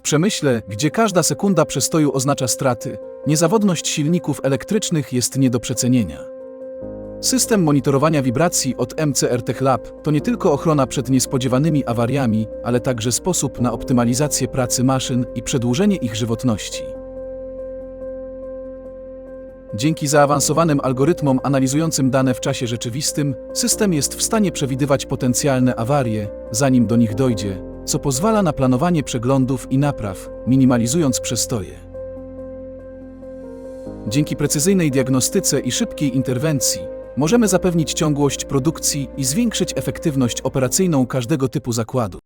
przemyśle, gdzie każda sekunda przestoju oznacza straty, niezawodność silników elektrycznych jest nie do przecenienia. System monitorowania wibracji od MCR Tech Lab to nie tylko ochrona przed niespodziewanymi awariami, ale także sposób na optymalizację pracy maszyn i przedłużenie ich żywotności. Dzięki zaawansowanym algorytmom analizującym dane w czasie rzeczywistym, system jest w stanie przewidywać potencjalne awarie, zanim do nich dojdzie, co pozwala na planowanie przeglądów i napraw, minimalizując przestoje. Dzięki precyzyjnej diagnostyce i szybkiej interwencji możemy zapewnić ciągłość produkcji i zwiększyć efektywność operacyjną każdego typu zakładu.